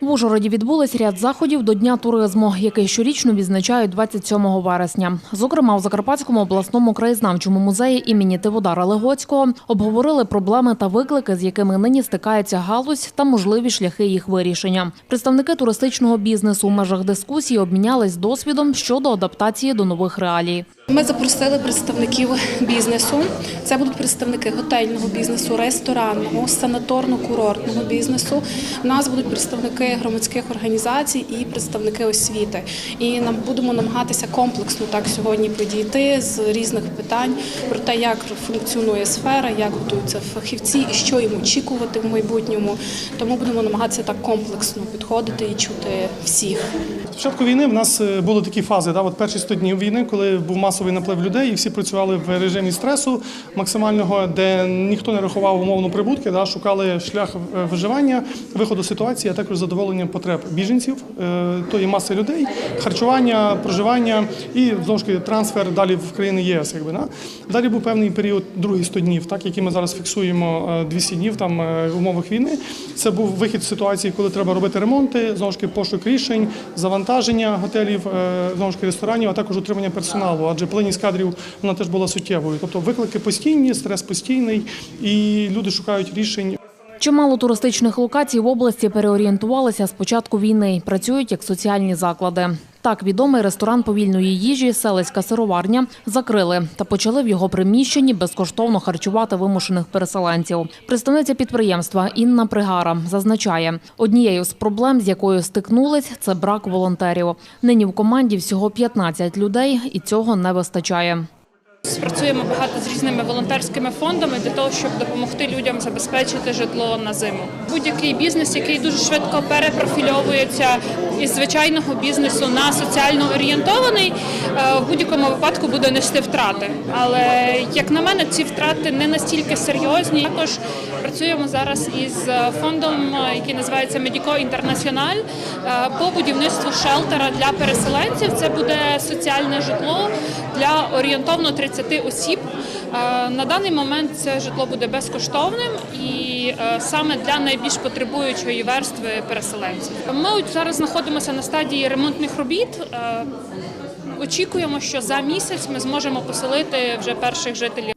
В Ужгороді відбулись ряд заходів до Дня туризму, який щорічно відзначають 27 вересня. Зокрема, у Закарпатському обласному краєзнавчому музеї імені Тиводара Легоцького обговорили проблеми та виклики, з якими нині стикається галузь та можливі шляхи їх вирішення. Представники туристичного бізнесу у межах дискусії обмінялись досвідом щодо адаптації до нових реалій. Ми запросили представників бізнесу. Це будуть представники готельного бізнесу, ресторанного, санаторно-курортного бізнесу. У нас будуть представники громадських організацій і представники освіти. І нам будемо намагатися комплексно так сьогодні підійти з різних питань про те, як функціонує сфера, як готуються фахівці і що їм очікувати в майбутньому. Тому будемо намагатися так комплексно підходити і чути всіх. З початку війни в нас е, були такі фази. Да? От перші 100 днів війни, коли був масовий наплив людей, і всі працювали в режимі стресу максимального, де ніхто не рахував умовно прибутки, да? шукали шлях е, виживання, виходу ситуації, а також задоволення потреб біженців, е, тої маси людей, харчування, проживання і знову ж трансфер далі в країни ЄС. Якби, да? Далі був певний період, другий 100 днів, так, який ми зараз фіксуємо е, 200 днів там е, в умовах війни. Це був вихід з ситуації, коли треба робити ремонти, знову ж пошук рішень, завантаження готелів, е, знову ж ресторанів, а також утримання персоналу. Адже плинність кадрів вона теж була суттєвою. Тобто виклики постійні, стрес постійний, і люди шукають рішень. Чимало туристичних локацій в області переорієнтувалися з початку війни працюють як соціальні заклади. Так, відомий ресторан повільної їжі Селецька сироварня закрили та почали в його приміщенні безкоштовно харчувати вимушених переселенців. Представниця підприємства Інна Пригара зазначає, однією з проблем, з якою стикнулись, це брак волонтерів. Нині в команді всього 15 людей, і цього не вистачає. Працюємо багато з різними волонтерськими фондами для того, щоб допомогти людям забезпечити житло на зиму. Будь-який бізнес, який дуже швидко перепрофільовується із звичайного бізнесу на соціально орієнтований, е, в будь-якому випадку буде нести втрати. Але як на мене, ці втрати не настільки серйозні. Також працюємо зараз із фондом, який називається Медіко Інтернаціональ по будівництву шелтера для переселенців. Це буде соціальне житло для орієнтовно 30 осіб. Е, На даний момент це житло буде безкоштовним і е, саме для найбільш потребуючої верстви переселенців. Ми зараз знаходимося на стадії ремонтних робіт. Е, Очікуємо, що за місяць ми зможемо поселити вже перших жителів.